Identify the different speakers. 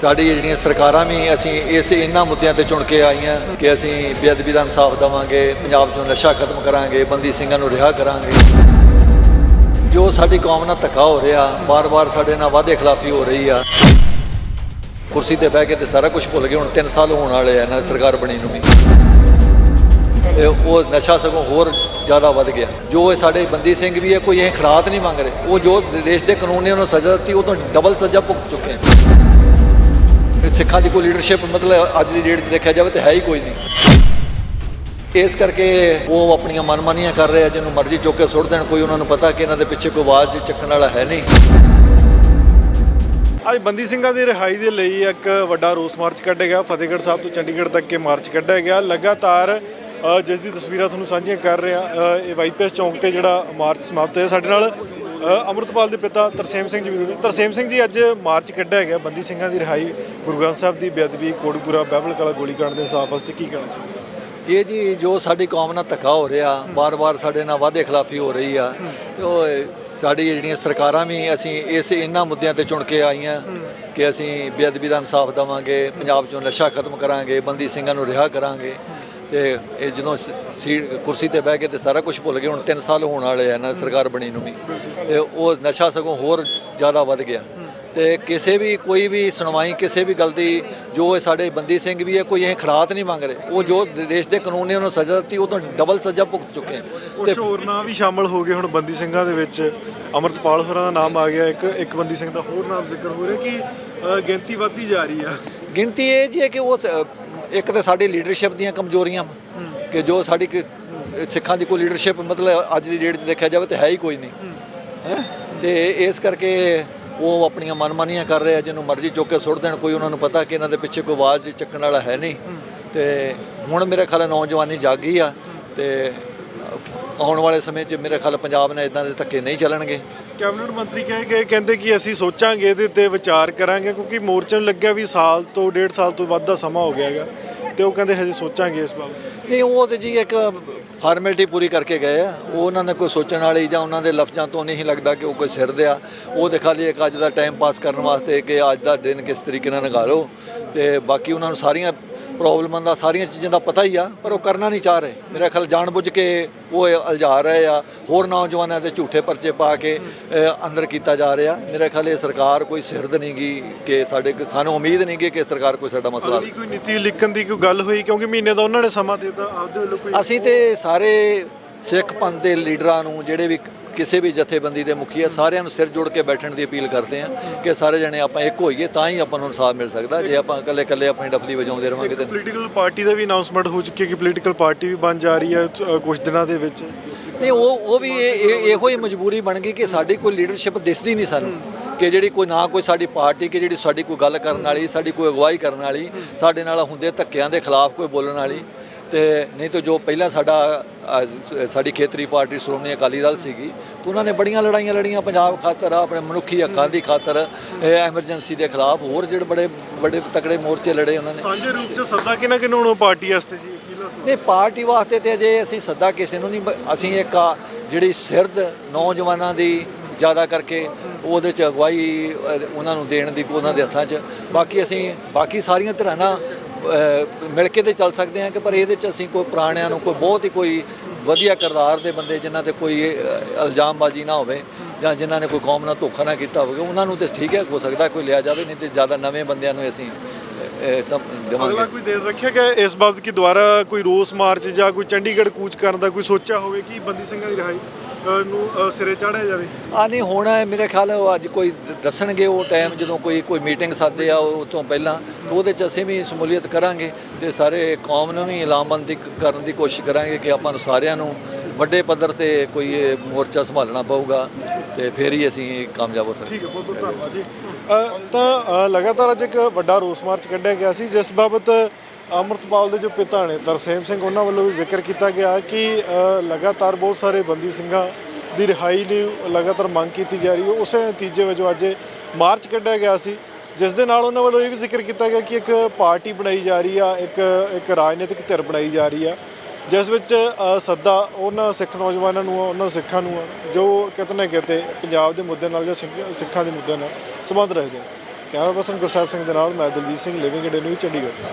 Speaker 1: ਸਾਡੀ ਜਿਹੜੀਆਂ ਸਰਕਾਰਾਂ ਵੀ ਅਸੀਂ ਇਸ ਇਹਨਾਂ ਮੁੱਦਿਆਂ ਤੇ ਚੁਣ ਕੇ ਆਈਆਂ ਕਿ ਅਸੀਂ ਬੇਅਦਬੀ ਦਾ ਇਨਸਾਫ ਦੇਵਾਂਗੇ, ਪੰਜਾਬ 'ਚੋਂ ਨਸ਼ਾ ਖਤਮ ਕਰਾਂਗੇ, ਬੰਦੀ ਸਿੰਘਾਂ ਨੂੰ ਰਿਹਾ ਕਰਾਂਗੇ। ਜੋ ਸਾਡੀ ਕੌਮ ਨਾਲ ਧੱਕਾ ਹੋ ਰਿਹਾ ਬਾਰ-ਬਾਰ ਸਾਡੇ ਨਾਲ ਵਾਅਦੇ ਖਿਲਾਫੀ ਹੋ ਰਹੀ ਆ। ਕੁਰਸੀ ਤੇ ਬਹਿ ਕੇ ਤੇ ਸਾਰਾ ਕੁਝ ਭੁੱਲ ਗਏ, ਹੁਣ 3 ਸਾਲ ਹੋਣ ਵਾਲੇ ਆ ਨਾ ਸਰਕਾਰ ਬਣੀ ਨੂੰ ਵੀ। ਤੇ ਉਹ ਨਸ਼ਾ ਸਗੋਂ ਹੋਰ ਜ਼ਿਆਦਾ ਵੱਧ ਗਿਆ। ਜੋ ਇਹ ਸਾਡੇ ਬੰਦੀ ਸਿੰਘ ਵੀ ਹੈ ਕੋਈ ਇਹ ਖਰਾਤ ਨਹੀਂ ਮੰਗ ਰਹੇ। ਉਹ ਜੋ ਦੇਸ਼ ਦੇ ਕਾਨੂੰਨ ਨੇ ਉਹਨਾਂ ਸਜ਼ਾ ਦਿੱਤੀ, ਉਹ ਤੋਂ ਡਬਲ ਸਜ਼ਾ ਭੁਗਤ ਚੁੱਕੇ ਹਨ ਸਿੱਖਾਂ ਦੀ ਕੋਈ ਲੀਡਰਸ਼ਿਪ ਮਤਲਬ ਅੱਜ ਦੀ ਡੇਟ 'ਚ ਦੇਖਿਆ ਜਾਵੇ ਤਾਂ ਹੈ ਹੀ ਕੋਈ ਨਹੀਂ। ਇਸ ਕਰਕੇ ਉਹ ਆਪਣੀਆਂ ਮਨਮਾਨੀਆਂ ਕਰ ਰਹੇ ਆ ਜਿਹਨੂੰ ਮਰਜ਼ੀ ਚੁੱਕ ਕੇ ਸੁੱਟ ਦੇਣ ਕੋਈ ਉਹਨਾਂ ਨੂੰ ਪਤਾ ਕਿ ਇਹਨਾਂ ਦੇ ਪਿੱਛੇ ਕੋਈ ਆਵਾਜ਼ ਚੱਕਣ ਵਾਲਾ ਹੈ ਨਹੀਂ।
Speaker 2: ਅੱਜ ਬੰਦੀ ਸਿੰਘਾਂ ਦੀ ਰਿਹਾਈ ਦੇ ਲਈ ਇੱਕ ਵੱਡਾ ਰੋਸ ਮਾਰਚ ਕੱਢਿਆ ਗਿਆ। ਫਤਿਹਗੜ੍ਹ ਸਾਹਿਬ ਤੋਂ ਚੰਡੀਗੜ੍ਹ ਤੱਕ ਇਹ ਮਾਰਚ ਕੱਢਿਆ ਗਿਆ। ਲਗਾਤਾਰ ਜਿਸ ਦੀ ਤਸਵੀਰਾਂ ਤੁਹਾਨੂੰ ਸਾਂਝੀਆਂ ਕਰ ਰਿਹਾ ਹਾਂ ਅ, ਇਹ ਵਾਈਪੀਐਸ ਚੌਂਕ ਤੇ ਜਿਹੜਾ ਮਾਰਚ ਸਮਾਪਤ ਹੋਇਆ ਸਾਡੇ ਨਾਲ। ਅੰਮ੍ਰਿਤਪਾਲ ਦੇ ਪਿਤਾ ਤਰਸੇਮ ਸਿੰਘ ਜੀ ਵੀ। ਤਰਸੇਮ ਸਿੰਘ ਜੀ ਅੱਜ ਮਾਰਚ ਕੱਢਿਆ ਗਿਆ ਬੰਦੀ ਸਿੰਘਾਂ ਦੀ ਰਿਹਾਈ ਗੁਰੂ ਗ੍ਰੰਥ ਸਾਹਿਬ ਦੀ ਬੇਅਦਬੀ ਕੋਟਪੂਰਾ ਬਾਈਬਲ ਕਲਾ ਗੋਲੀकांड ਦੇ ਹਿਸਾਬ ਵਾਸਤੇ ਕੀ ਕਹਿਣਾ ਚਾਹੁੰਦੇ
Speaker 1: ਇਹ ਜੀ ਜੋ ਸਾਡੀ ਕੌਮ ਨਾਲ ਧੱਕਾ ਹੋ ਰਿਹਾ ਬਾਰ-ਬਾਰ ਸਾਡੇ ਨਾਲ ਵਾਅਦੇ ਖਿਲਾਫੀ ਹੋ ਰਹੀ ਆ ਤੇ ਉਹ ਸਾਡੀ ਜਿਹੜੀਆਂ ਸਰਕਾਰਾਂ ਵੀ ਅਸੀਂ ਇਸ ਇਹਨਾਂ ਮੁੱਦਿਆਂ ਤੇ ਚੁਣ ਕੇ ਆਈਆਂ ਕਿ ਅਸੀਂ ਬੇਅਦਬੀ ਦਾ ਇਨਸਾਫ ਦੇਵਾਂਗੇ ਪੰਜਾਬ 'ਚੋਂ ਨਸ਼ਾ ਖਤਮ ਕਰਾਂਗੇ ਬੰਦੀ ਸਿੰਘਾਂ ਨੂੰ ਰਿਹਾ ਕਰਾਂਗੇ। ਤੇ ਇਹ ਜਦੋਂ ਸੀਟ ਕੁਰਸੀ ਤੇ ਬਹਿ ਕੇ ਤੇ ਸਾਰਾ ਕੁਝ ਭੁੱਲ ਗਏ ਹੁਣ 3 ਸਾਲ ਹੋਣ ਵਾਲੇ ਆ ਨਾ ਸਰਕਾਰ ਬਣੀ ਨੂੰ ਵੀ। ਤੇ ਉਹ ਨਸ਼ਾ ਸਗੋਂ ਹੋਰ ਜ਼ਿਆਦਾ ਵੱਧ ਗਿਆ। ਤੇ ਕਿਸੇ ਵੀ ਕੋਈ ਵੀ ਸੁਣਵਾਈ ਕਿਸੇ ਵੀ ਗੱਲ ਦੀ ਜੋ ਇਹ ਸਾਡੇ ਬੰਦੀ ਸਿੰਘ ਵੀ ਹੈ ਕੋਈ ਇਹ ਖਰਾਤ ਨਹੀਂ ਮੰਗ ਰਹੇ। ਉਹ ਜੋ ਦੇਸ਼ ਦੇ ਕਾਨੂੰਨ ਨੇ ਉਹਨਾਂ ਸਜ਼ਾ ਦਿੱਤੀ ਉਹ ਤੋਂ ਡਬਲ ਸਜ਼ਾ ਭੁਗਤ ਚੁੱਕੇ ਹਨ
Speaker 2: ਕੁਝ ਹੋਰ ਨਾਂ ਵੀ ਸ਼ਾਮਲ ਹੋ ਗਏ ਹੁਣ ਬੰਦੀ ਸਿੰਘਾਂ ਦੇ ਵਿੱਚ। ਅੰਮ੍ਰਿਤਪਾਲ ਹੋਰਾਂ ਦਾ ਨਾਮ ਆ ਗਿਆ ਇੱਕ ਇੱਕ ਬੰਦੀ ਸਿੰਘ ਦਾ ਹੋਰ ਨਾਮ ਜ਼ਿਕਰ ਹੋ ਰਿਹਾ ਕਿ ਗਿਣਤੀ ਵੱਧਦੀ ਜਾ ਰਹੀ ਆ।
Speaker 1: ਗਿਣਤੀ ਇਹ ਜੀ ਹੈ ਕਿ ਉਹ ਇੱਕ ਤਾਂ ਸਾਡੀ ਲੀਡਰਸ਼ਿਪ ਦੀਆਂ ਕਮਜ਼ੋਰੀਆਂ ਵਾਂ, ਕਿ ਜੋ ਸਾਡੀ ਕ- ਸਿੱਖਾਂ ਦੀ ਕੋਈ ਲੀਡਰਸ਼ਿਪ ਮਤਲਬ ਅੱਜ ਦੀ ਡੇਟ 'ਚ ਦੇਖਿਆ ਜਾਵੇ ਤਾਂ ਹੈ ਹੀ ਕੋਈ ਨਹੀਂ। ਹੈਂ? ਤੇ ਇਸ ਕਰਕੇ ਉਹ ਆਪਣੀਆਂ ਮਨਮਾਨੀਆਂ ਕਰ ਰਹੇ ਆ ਜਿਹਨੂੰ ਮਰਜ਼ੀ ਚੁੱਕ ਕੇ ਸੁੱਟ ਦੇਣ ਕੋਈ ਉਹਨਾਂ ਨੂੰ ਪਤਾ ਕਿ ਇਹਨਾਂ ਦੇ ਪਿੱਛੇ ਕੋਈ ਆਵਾਜ਼ ਚੱਕਣ ਵਾਲਾ ਹੈ ਨਹੀਂ। ਤੇ ਹੁਣ ਮੇਰੇ ਖਿਆਲ ਨੌਜਵਾਨੀ ਜਾਗੀ ਆ ਤੇ ਆਉਣ ਵਾਲੇ ਸਮੇਂ 'ਚ ਮੇਰੇ ਖਿਆਲ ਪੰਜਾਬ ਨੇ ਇਦਾਂ ਦੇ ਧੱਕੇ ਨਹੀਂ ਚੱਲਣਗੇ।
Speaker 2: ਕੈਬਨਿਟ ਮੰਤਰੀ ਕਹੇ ਗਏ, ਕਹਿੰਦੇ ਕਿ ਅਸੀਂ ਸੋਚਾਂਗੇ ਇਹਦੇ ਤੇ ਵਿਚਾਰ ਕਰਾਂਗੇ ਕਿਉਂਕਿ ਮੋਰਚੇ ਨੂੰ ਲੱਗਿਆ ਵੀ ਸਾਲ ਤੋਂ ਡੇਢ ਸਾਲ ਤੋਂ ਵੱਧ ਦਾ ਸਮਾਂ ਹੋ ਗਿਆ ਹੈਗਾ ਤੇ ਉਹ ਕਹਿੰਦੇ ਹਜੇ ਸੋਚਾਂਗੇ ਇਸ ਬਾਬਤ।
Speaker 1: ਨਹੀਂ, ਉਹ ਤੇ ਜੀ ਇੱਕ ਫਾਰਮੈਲਿਟੀ ਪੂਰੀ ਕਰਕੇ ਗਏ ਆ। ਉਹ ਉਹਨਾਂ ਨੇ ਕੋਈ ਸੋਚਣ ਵਾਲੀ ਜਾਂ ਉਹਨਾਂ ਦੇ ਲਫ਼ਜ਼ਾਂ ਤੋਂ ਨਹੀਂ ਲੱਗਦਾ ਕਿ ਉਹ ਕੋਈ ਸਿਰ ਦੇ ਆ। ਉਹ ਤੇ ਖਾਲੀ ਇੱਕ ਅੱਜ ਦਾ ਟਾਈਮ ਪਾਸ ਕਰਨ ਵਾਸਤੇ ਕਿ ਅੱਜ ਦਾ ਦਿਨ ਕਿਸ ਤਰੀਕੇ ਨਾਲ ਲੰਘਾ ਲਓ ਤੇ ਬਾਕੀ ਉਹਨਾਂ ਨੂੰ ਸਾਰੀਆਂ ਪ੍ਰੋਬਲਮਾਂ ਦਾ ਸਾਰੀਆਂ ਚੀਜ਼ਾਂ ਦਾ ਪਤਾ ਹੀ ਆ ਪਰ ਉਹ ਕਰਨਾ ਨਹੀਂ ਚਾਹ ਰਹੇ। ਮੇਰਾ ਖਿਆਲ ਜਾਣਬੁੱਝ ਕੇ ਉਹ ਅਲਝਾ ਰਹੇ ਆ। ਹੋਰ ਨੌਜਵਾਨਾਂ ਤੇ ਝੂਠੇ ਪਰਚੇ ਪਾ ਕੇ ਅੰਦਰ ਕੀਤਾ ਜਾ ਰਿਹਾ। ਮੇਰਾ ਖਿਆਲ ਇਹ ਸਰਕਾਰ ਕੋਈ ਸਿਰਦ ਨਹੀਂ ਗੀ ਕਿ ਸਾਡੇ ਸਾਨੂੰ ਉਮੀਦ ਨਹੀਂ ਗੀ ਕਿ ਸਰਕਾਰ ਕੋਈ ਸਾਡਾ ਮਸਲਾ
Speaker 2: ਕੋਈ ਨੀਤੀ ਲਿਖਣ ਦੀ ਕੋਈ ਗੱਲ ਹੋਈ? ਕਿਉਂਕਿ ਮਹੀਨੇ ਦਾ ਉਹਨਾਂ ਨੇ ਸਮਾਂ ਦਿੱਤਾ ਆਪਦੇ ਵੱਲੋਂ ਕੋਈ
Speaker 1: ਅਸੀਂ ਤੇ ਸਾਰੇ ਸਿੱਖ ਪੰਥ ਦੇ ਲੀਡਰਾਂ ਨੂੰ ਜਿਹੜੇ ਵੀ ਕਿਸੇ ਵੀ ਜਥੇਬੰਦੀ ਦੇ ਮੁਖੀ ਆ ਸਾਰਿਆਂ ਨੂੰ ਸਿਰ ਜੋੜ ਕੇ ਬੈਠਣ ਦੀ ਅਪੀਲ ਕਰਦੇ ਆ ਕਿ ਸਾਰੇ ਜਣੇ ਆਪਾਂ ਇੱਕ ਹੋਈਏ ਤਾਂ ਹੀ ਆਪਾਂ ਨੂੰ ਇਨਸਾਫ ਮਿਲ ਸਕਦਾ। ਜੇ ਆਪਾਂ ਇਕੱਲੇ ਇਕੱਲੇ ਆਪਣੀ ਡਫਲੀ ਵਜਾਉਂਦੇ ਰਵਾਂਗੇ ਤੇ
Speaker 2: ਪੋਲੀਟੀਕਲ ਪਾਰਟੀ ਦਾ ਵੀ ਅਨਾਉਂਸਮੈਂਟ ਹੋ ਚੁੱਕੀ ਹੈ ਕਿ ਪੋਲੀਟੀਕਲ ਪਾਰਟੀ ਵੀ ਬਣ ਜਾ ਰਹੀ ਹੈ ਕੁਝ ਦਿਨਾਂ ਦੇ ਵਿੱਚ।
Speaker 1: ਨਹੀਂ ਉਹ ਉਹ ਵੀ ਇਹ ਇਹ- ਹੀ ਮਜਬੂਰੀ ਬਣ ਗਈ ਕਿ ਸਾਡੀ ਕੋਈ ਲੀਡਰਸ਼ਿਪ ਦਿਸਦੀ ਨਹੀਂ ਸਾਨੂੰ ਕਿ ਜਿਹੜੀ ਕੋਈ ਨਾ ਕੋਈ ਸਾਡੀ ਪਾਰਟੀ ਕਿ ਜਿਹੜੀ ਸਾਡੀ ਕੋਈ ਗੱਲ ਕਰਨ ਵਾਲੀ ਸਾਡੀ ਕੋਈ ਅਗਵਾਈ ਕਰਨ ਵਾਲੀ ਸਾਡੇ ਨਾਲ ਹੁੰਦੇ ਧੱਕਿਆਂ ਦੇ ਖਿਲਾਫ ਕੋਈ ਬੋਲਣ ਵਾਲੀ ਤੇ ਨਹੀਂ ਤਾਂ ਜੋ ਪਹਿਲਾਂ ਸਾਡਾ ਸਾਡੀ ਖੇਤਰੀ ਪਾਰਟੀ ਸ਼੍ਰੋਮਣੀ ਅਕਾਲੀ ਦਲ ਸੀਗੀ ਤੇ ਉਹਨਾਂ ਨੇ ਬੜੀਆਂ ਲੜਾਈਆਂ ਲੜੀਆਂ ਪੰਜਾਬ ਖਾਤਰ ਆਪਣੇ ਮਨੁੱਖੀ ਹੱਕਾਂ ਦੀ ਖਾਤਰ ਐਮਰਜੈਂਸੀ ਦੇ ਖਿਲਾਫ ਹੋਰ ਜਿਹੜੇ ਬੜੇ ਬੜੇ ਤਕੜੇ ਮੋਰਚੇ ਲੜੇ ਉਹਨਾਂ ਨੇ।
Speaker 2: ਸਾਂਝੇ ਰੂਪ 'ਚ ਸੱਦਾ ਕਿਹਨਾਂ ਕਿਹਨਾਂ ਨੂੰ ਪਾਰਟੀ ਵਾਸਤੇ ਜੀ।
Speaker 1: ਨਹੀਂ ਪਾਰਟੀ ਵਾਸਤੇ ਤੇ ਅਜੇ ਅਸੀਂ ਸੱਦਾ ਕਿਸੇ ਨੂੰ ਨਹੀਂ ਅਸੀਂ ਇੱਕ ਜਿਹੜੀ ਸਿਰਦ ਨੌਜਵਾਨਾਂ ਦੀ ਜ਼ਿਆਦਾ ਕਰਕੇ ਉਹਦੇ ਚ ਅਗਵਾਈ ਉਹਨਾਂ ਨੂੰ ਦੇਣ ਦੀ ਉਹਨਾਂ ਦੇ ਹੱਥਾਂ 'ਚ। ਬਾਕੀ ਅਸੀਂ ਬਾਕੀ ਸਾਰੀਆਂ ਧਿਰਾਂ ਮਿਲ ਕੇ ਤੇ ਚੱਲ ਸਕਦੇ ਹਾਂ ਕਿ ਪਰ ਇਹਦੇ 'ਚ ਅਸੀਂ ਕੋਈ ਪੁਰਾਣਿਆਂ ਨੂੰ ਕੋਈ ਬਹੁਤ ਹੀ ਕੋਈ ਵਧੀਆ ਕਿਰਦਾਰ ਦੇ ਬੰਦੇ ਜਿਨ੍ਹਾਂ ਤੇ ਕੋਈ ਇਲਜ਼ਾਮਬਾਜ਼ੀ ਨਾ ਹੋਵੇ ਜਾਂ ਜਿਨ੍ਹਾਂ ਨੇ ਕੋਈ ਕੌਮ ਨਾਲ ਧੋਖਾ ਨਾ ਕੀਤਾ ਹੋਵੇ, ਉਹਨਾਂ ਨੂੰ ਤੇ ਠੀਕ ਹੈ, ਹੋ ਸਕਦਾ ਕੋਈ ਲਿਆ ਜਾਵੇ, ਨਹੀਂ ਤੇ ਜ਼ਿਆਦਾ ਨਵੇਂ ਬੰਦਿਆਂ ਨੂੰ ਅਸੀਂ ਸਭ ਦੇਵਾਂਗੇ।
Speaker 2: ਅਗਲਾ ਕੋਈ ਦੇਰ ਰੱਖਿਆ ਗਿਆ ਇਸ ਬਾਬਤ ਕਿ ਦੁਬਾਰਾ ਕੋਈ ਰੋਸ ਮਾਰਚ ਜਾਂ ਕੋਈ ਚੰਡੀਗੜ੍ਹ ਕੂਚ ਕਰਨ ਦਾ ਕੋਈ ਸੋਚਿਆ ਹੋਵੇ ਕਿ ਬੰਦੀ ਸਿੰਘਾਂ ਦੀ ਰਿਹਾਈ ਅ, ਨੂੰ ਅ, ਸਿਰੇ ਚਾੜਿਆ ਜਾਵੇ?
Speaker 1: ਆ ਨਹੀਂ ਹੁਣ ਮੇਰੇ ਖਿਆਲ ਉਹ ਅੱਜ ਕੋਈ ਦ- ਦੱਸਣਗੇ ਉਹ ਟਾਈਮ ਜਦੋਂ ਕੋਈ ਕੋਈ ਮੀਟਿੰਗ ਸਾਦੇ ਆ ਉਹ ਤੋਂ ਪਹਿਲਾਂ ਤਾਂ ਉਹਦੇ ਚ ਅਸੀਂ ਵੀ ਸ਼ਮੂਲੀਅਤ ਕਰਾਂਗੇ ਤੇ ਸਾਰੇ ਕੌਮ ਨੂੰ ਵੀ ਇਲਾਮਬੰਦੀ ਕ- ਕਰਨ ਦੀ ਕੋਸ਼ਿਸ਼ ਕਰਾਂਗੇ ਕਿ ਆਪਾਂ ਨੂੰ ਸਾਰਿਆਂ ਨੂੰ ਵੱਡੇ ਪੱਧਰ ਤੇ ਕੋਈ ਇਹ ਮੋਰਚਾ ਸੰਭਾਲਣਾ ਪਊਗਾ ਤੇ ਫਿਰ ਹੀ ਅਸੀਂ ਕਾਮਯਾਬ ਹੋ ਸਕਦੇ
Speaker 2: ਠੀਕ ਹੈ ਬਹੁਤ ਬਹੁਤ ਧੰਨਵਾਦ ਜੀ। ਤਾਂ ਲਗਾਤਾਰ ਅੱਜ ਇੱਕ ਵੱਡਾ ਰੋਸ ਮਾਰਚ ਕੱਢਿਆ ਗਿਆ ਸੀ ਜਿਸ ਬਾਬਤ ਅੰਮ੍ਰਿਤਪਾਲ ਦੇ ਜੋ ਪਿਤਾ ਨੇ ਤਰਸੇਮ ਸਿੰਘ ਉਹਨਾਂ ਵੱਲੋਂ ਵੀ ਜ਼ਿਕਰ ਕੀਤਾ ਗਿਆ ਕਿ ਲਗਾਤਾਰ ਬਹੁਤ ਸਾਰੇ ਬੰਦੀ ਸਿੰਘਾਂ ਦੀ ਰਿਹਾਈ ਲਈ ਲਗਾਤਾਰ ਮੰਗ ਕੀਤੀ ਜਾ ਰਹੀ ਹੈ। ਉਸੇ ਨਤੀਜੇ ਵਜੋਂ ਅੱਜ ਮਾਰਚ ਕੱਢਿਆ ਗਿਆ ਸੀ ਜਿਸ ਦੇ ਨਾਲ ਉਹਨਾਂ ਵੱਲੋਂ ਇਹ ਵੀ ਜ਼ਿਕਰ ਕੀਤਾ ਗਿਆ ਕਿ ਇੱਕ ਪਾਰਟੀ ਬਣਾਈ ਜਾ ਰਹੀ ਆ ਇੱਕ ਇੱਕ ਰਾਜਨੀਤਿਕ ਧਿਰ ਬਣਾਈ ਜਾ ਰਹੀ ਆ। ਜਿਸ ਵਿੱਚ ਸੱਦਾ ਉਹਨਾਂ ਸਿੱਖ ਨੌਜਵਾਨਾਂ ਨੂੰ ਆ, ਉਹਨਾਂ ਸਿੱਖਾਂ ਨੂੰ ਆ, ਜੋ ਕਿਤੇ ਨਾ ਕਿਤੇ ਪੰਜਾਬ ਦੇ ਮੁੱਦੇ ਨਾਲ ਜਾਂ ਸਿੱਖ- ਸਿੱਖਾਂ ਦੇ ਮੁੱਦੇ ਨਾਲ ਸੰਬੰਧ ਰੱਖਦੇ ਨੇ। ਕੈਮਰਾ ਪਰਸਨ ਗੁਰਸਾਹਿਬ ਸਿੰਘ ਦੇ ਨਾਲ ਮੈਂ Daljit Singh living India news Chandigarh.